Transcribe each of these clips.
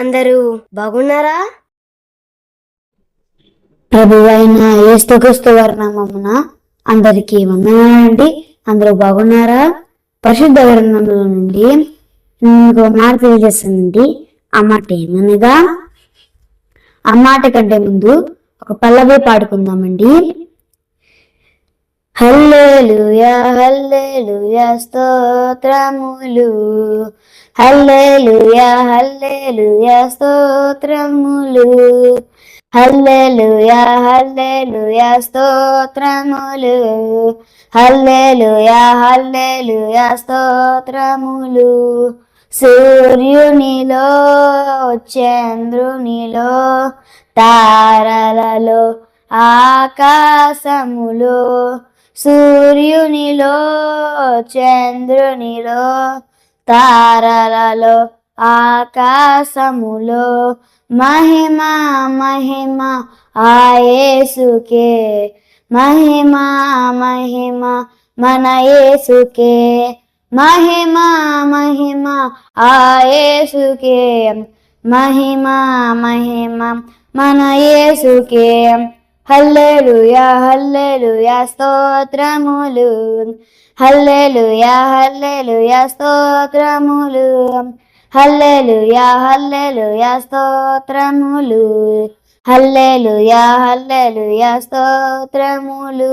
అందరూ బాగున్నారా? ప్రభు అయిన ఏస్తుక్రీస్తు వర్ణమమున అందరికీ వందనాలండి. అందరూ బాగున్నారా? పరిశుద్ధ వర్ణంలో నుండి మీకు మాట తెలియజేస్తుందండి. ఆ మాట ఏమనగా ఆ మాట కంటే ముందు ఒక పల్లవి పాడుకుందామండి. హల్లెలూయా హల్లెలూయా స్తోత్రములు. హల్లెలూయా హల్లెలూయా స్తోత్రములు. హల్లెలూయా హల్లెలూయా స్తోత్రములు. హల్లెలూయా హల్లెలూయా స్తోత్రములు. సూర్యునిలో చంద్రునిలో తారలలో ఆకాశములో సూర్యునిలో చంద్రునిలో తారలలో ఆకాశములో. మహిమ మహిమ ఆయేసుకే మహిమ మహిమ మన యేసుకే. మహిమ మహిమ ఆయేసుకే మహిమ మహిమ మన యేసుకే. హల్లెలుయా హల్లెలుయా స్తోత్రములు. హల్లెలుయా హల్లెలుయా స్తోత్రములు. హల్లెలుయా హల్లెలుయా స్తోత్రములు. హల్లెలుయా హల్లెలుయా స్తోత్రములు.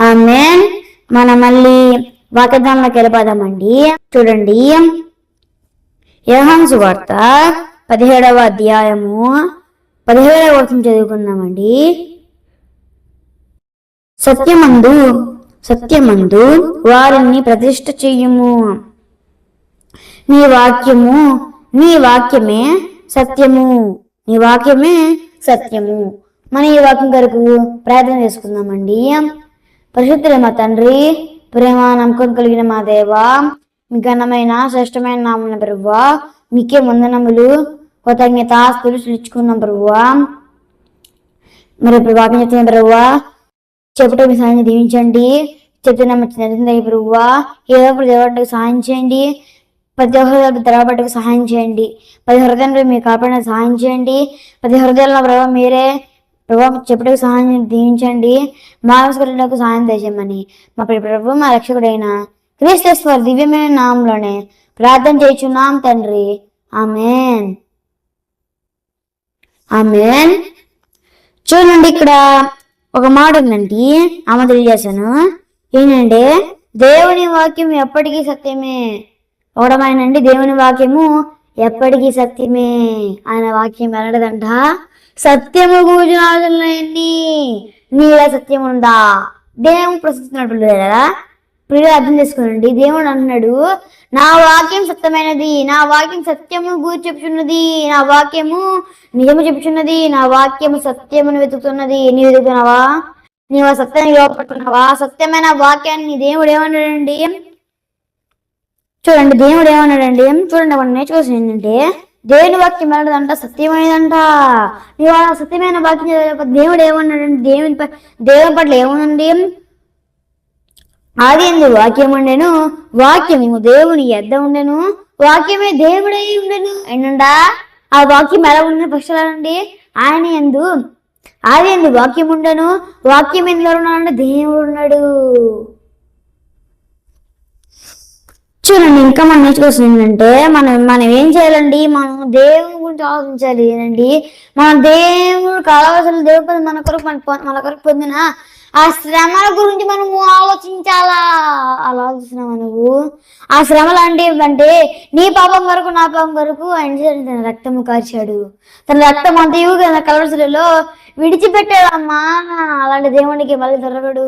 ఆమెన్. మనం మళ్ళీ వాగ్దానంలోకి వెళ్ళిపోదామండి. చూడండి. యోహాను వార్త పదిహేడవ అధ్యాయము పదిహేడవ వర్షం చదువుకుందామండి. సత్యమందు సత్యమందు వారిని ప్రతిష్ట చెయ్యము నీ వాక్యము నీ వాక్యమే సత్యము. నీ వాక్యమే సత్యము. మన ఈ వాక్యం కొరకు ప్రార్థన చేసుకుందామండి. పరిశుద్ధుల మా తండ్రి ప్రేమ నమ్మకం కలిగిన మా దేవ మీ ఘనమైన శ్రేష్టమైన నామన ప్రభువా మీకే వందనములు. కృతజ్ఞత ఆస్తులు చెల్లించుకున్నాం ప్రభువా మరి ఇప్పుడు వాక్యం చెప్తున్న ప్రభువా చెప్పటం మీ సాయం దీవించండి చెప్తున్న నచ్చిన ప్రభువా ఏదో ఒకటి దేవడానికి సహాయం చేయండి ప్రతి హృదయాలకు తెరవబట్టకు సహాయం చేయండి పది హృదయంలో మీరు కాపాడిన సహాయం చేయండి ప్రతి హృదయంలో ప్రభావ మీరే ప్రభావం చెప్పటకు సహాయం దీవించండి మానసికలకు సహాయం చేసేయమని మా ప్రభు మా రక్షకుడైన క్రీస్తేశ్వర్ దివ్యమైన నామంలోనే ప్రార్థన చేయుచున్నాం తండ్రి ఆమెన్ ఆమెన్. చూడండి ఇక్కడ ఒక మాట ఉందండి. ఆమె తెలియజేశాను. ఏంటంటే దేవుని వాక్యం ఎప్పటికీ సత్యమే. ఒకడమైనండి దేవుని వాక్యము ఎప్పటికీ సత్యమే ఆయన వాక్యం వెళ్ళడదంట సత్యము కూర్చున్నాడులేండి నీలా సత్యం ఉందా దేవుని ప్రశ్నిస్తున్నట్టు కదా ప్రియులు అర్థం చేసుకోనండి దేవుడు అన్నాడు నా వాక్యం సత్యమైనది నా వాక్యం సత్యము గూర్చి చెప్పుచున్నది నా వాక్యము నిజము చెప్పుచున్నది నా వాక్యము సత్యమును వెతుకుతున్నది. నీ వెతుకుతున్నావా నీవు ఆ సత్యాన్ని లోపడుతున్నావా? సత్యమైన వాక్యాన్ని దేవుడు ఏమన్నాడండి? చూడండి దేవుడు ఏమన్నాడండి? చూడండి మనం నేర్చుకోవాల్సింది ఏంటంటే దేవుని వాక్యం వెళ్ళదంట సత్యమైనదంట. నీవు ఆ సత్యమైన వాక్యం దేవుడు ఏమన్నాడండి? దేవుని దేవుని పట్ల ఏముందండి? ఆది ఎందు వాక్యం ఉండెను? వాక్యము దేవుని ఎద్ద ఉండెను? వాక్యమే దేవుడై ఉండెను. ఏంటండా ఆ వాక్యం ఎలా ఉండని పక్షాలండి ఆయన ఎందు ఆది ఎందు వాక్యం ఉండెను? వాక్యం ఎందులో ఉన్నాడంటే దేవుడు ఉన్నాడు. చూడండి ఇంకా మనం నేర్చుకోవాల్సింది ఏంటంటే మనం మనం ఏం చేయాలండి? మనం దేవుని గురించి ఆలోచించాలి ఏంటండి మన దేవుడు కావాల్సిన దేవుడు మన కొరకు మన మన కొరకు పొందిన ఆ శ్రమల గురించి మనము ఆలోచించాలా? అలా ఆలోచిస్తున్నావా నువ్వు? ఆ శ్రమలు అంటే ఏంటంటే నీ పాపం వరకు నా పాపం వరకు ఆయన తన రక్తము కార్చాడు తన రక్తం అంతయు తన కలవసలలో విడిచిపెట్టాడమ్మా అలాంటి దేవునికి మళ్ళీ దొరకడు.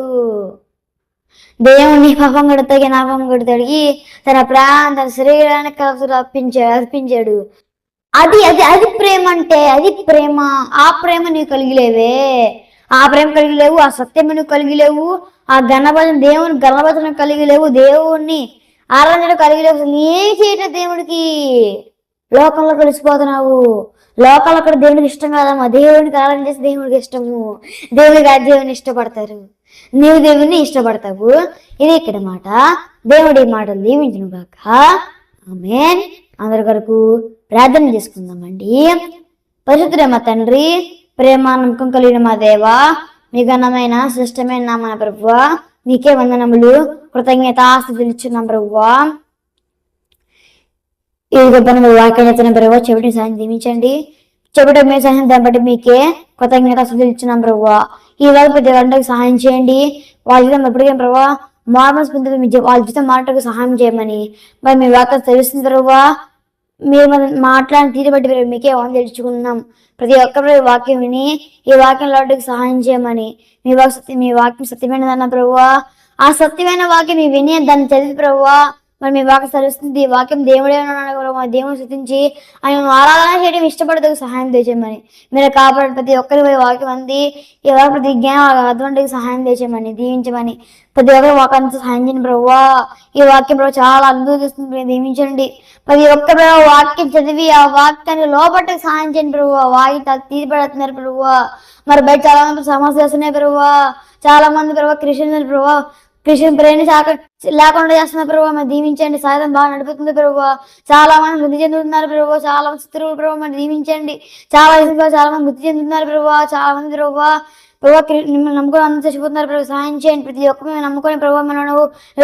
దేవుని పాపం కడతాగి నా పాపం కడతాడికి తన ప్రాణ తన శరీరానికి కలవసలు అర్పించాడు అర్పించాడు. అది అది అది ప్రేమ అంటే అది ప్రేమ. ఆ ప్రేమ నీవు కలిగిలేవే. ఆ ప్రేమ కలిగి లేవు ఆ సత్యమును కలిగి లేవు ఆ గణపతిని దేవుని గణపతిని కలిగి లేవు దేవుణ్ణి ఆరాధన కలిగి లేవు. ఏం చేయటం దేవుడికి లోకంలో కలిసిపోతున్నావు. లోకంలో అక్కడ దేవునికి ఇష్టం కాదమ్మా. దేవునికి ఆరాధన చేసి దేవునికి ఇష్టము. దేవుడికి ఆ దేవుని ఇష్టపడతారు. నీవు దేవుని ఇష్టపడతావు. ఇది ఇక్కడ మాట. దేవుడి మాటలు దీవించను కాక ఆమె అందరి కొరకు ప్రార్థన చేసుకుందామండి. పరిశుద్ధుడే మా తండ్రి ప్రేమ నమ్మకం కలిగిన మా దేవా మీ ఘనమైన శ్రేష్టమైన నామన ప్రభువ మీకే వందనములు కృతజ్ఞత ఆస్తులు ఇచ్చున్నాం ప్రభువా. ఈ గొప్ప వాక్యం ప్రభు చెవిటి సాయం దీవించండి. చెవిట మీ సహాయం దాన్ని బట్టి మీకే కృతజ్ఞత ఆస్తులు ఇచ్చున్నాం ప్రభు ఈ వేళ ప్రతి గంటకు సహాయం చేయండి. వాళ్ళ జీతం ఎప్పటికైనా ప్రభు మార్మల్స్ పొందుతూ మీ వాళ్ళ జీతం మాటకు సహాయం చేయమని. మరి మీ వాక్యం తెలుస్తుంది ప్రభు మీరు మన మాట్లాడిన తీరు బట్టి మీరు మీకే వంద తెలుసుకున్నాం ప్రతి ఒక్కరు ఈ వాక్యం విని ఈ వాక్యం లాంటికి సహాయం చేయమని. మీ వాక్యం మీ వాక్యం సత్యమైనదన్న ప్రభువా. ఆ సత్యమైన వాక్యం మీ విని దాన్ని చదివి ప్రభువా. మరి మీ వాక్యం సరిస్తుంది. వాక్యం దేవుడే ఉన్నాడు మా దేవుని స్థుతించి ఆయన ఆరాధన చేయడం ఇష్టపడదు సహాయం చేయమని మీరు కాపాడు ప్రతి ఒక్కరి వాక్యం అంది. ఎవరు ప్రతి జ్ఞానం అటువంటి సహాయం చేసేయమని దీవించమని. ప్రతి ఒక్కరు వాక్యంతో సహాయం చేయండి ప్రభువా. ఈ వాక్యం ప్రభు చాలా అద్భుతం దీవించండి. ప్రతి ఒక్కరు వాక్యం చదివి ఆ వాక్యాన్ని లోపలికి సహాయం చేయండి ప్రభు ఆ వాక్యం తీర్పడుతున్నారు ప్రభు మరి బయట చాలా మంది సమస్యలు వస్తున్నాయి ప్రభు చాలా మంది ప్రభు క్రిస్టియన్ ప్రభు క్రిస్టియన్ ప్రేరణ శాఖ లేకుండా చేస్తున్న ప్రభు మరి దీవించండి. సాయం బాగా నడుపుతుంది ప్రభు. చాలా మంది మృతి చెందుతున్నారు ప్రభు. చాలా మంది శత్రువులు ప్రభు మరి దీవించండి. చాలా చాలా మంది మృతి చెందుతున్నారు ప్రభు. చాలా మంది ప్రభు ప్రభు క్రి- నమ్ముకొని అందరూ చచ్చిపోతున్నారు ప్రభు. సహాయం చేయండి ప్రతి ఒక్క మేము నమ్ముకొని ప్రభు మనం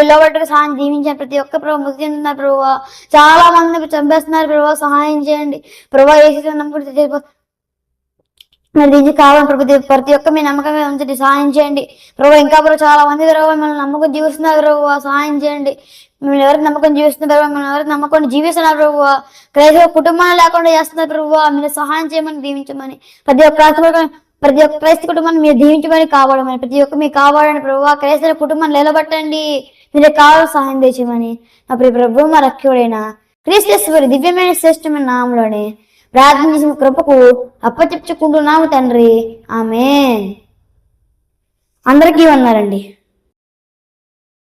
లోబట్టుకు సాయం దీవించండి ప్రతి ఒక్క ప్రభు. మృతి చెందుతున్నారు ప్రభు. చాలా మంది చంపేస్తున్నారు ప్రభు. సహాయం చేయండి. ప్రభు ఏ నమ్ముకుంటే మరి దీనికి కావాలి ప్రతి ప్రతి ఒక్క మీ నమ్మకంగా ఉంచండి సహాయం చేయండి. ప్రభు ఇంకా ప్రభు చాలా మంది ప్రభు మిమ్మల్ని నమ్మకం జీవిస్తున్నారు ప్రభు సహాయం చేయండి. మిమ్మల్ని ఎవరికి నమ్మకం జీవిస్తున్నారు ప్రభు మిమ్మల్ని ఎవరికి నమ్మకం జీవిస్తున్నారు ప్రభు. క్రైస్తవ కుటుంబాన్ని లేకుండా చేస్తున్నారు ప్రభు మీరు సహాయం చేయమని దీవించమని. ప్రతి ఒక్క ప్రతి ఒక్క క్రైస్త కుటుంబాన్ని మీరు దీవించమని కావడమని ప్రతి ఒక్క మీకు కావాలని ప్రభు. క్రైస్తవ కుటుంబాన్ని నిలబట్టండి. మీరు కావాలి సహాయం చేయమని నా ప్రియ ప్రభు మా రక్షకుడైన క్రీస్తేశ్వరి దివ్యమైన శ్రేష్టమైన నామంలోనే ప్రార్థన కృపకు అప్పచెప్పుకుంటున్నాము తండ్రి. ఆమె అందరికీ ఉన్నారండి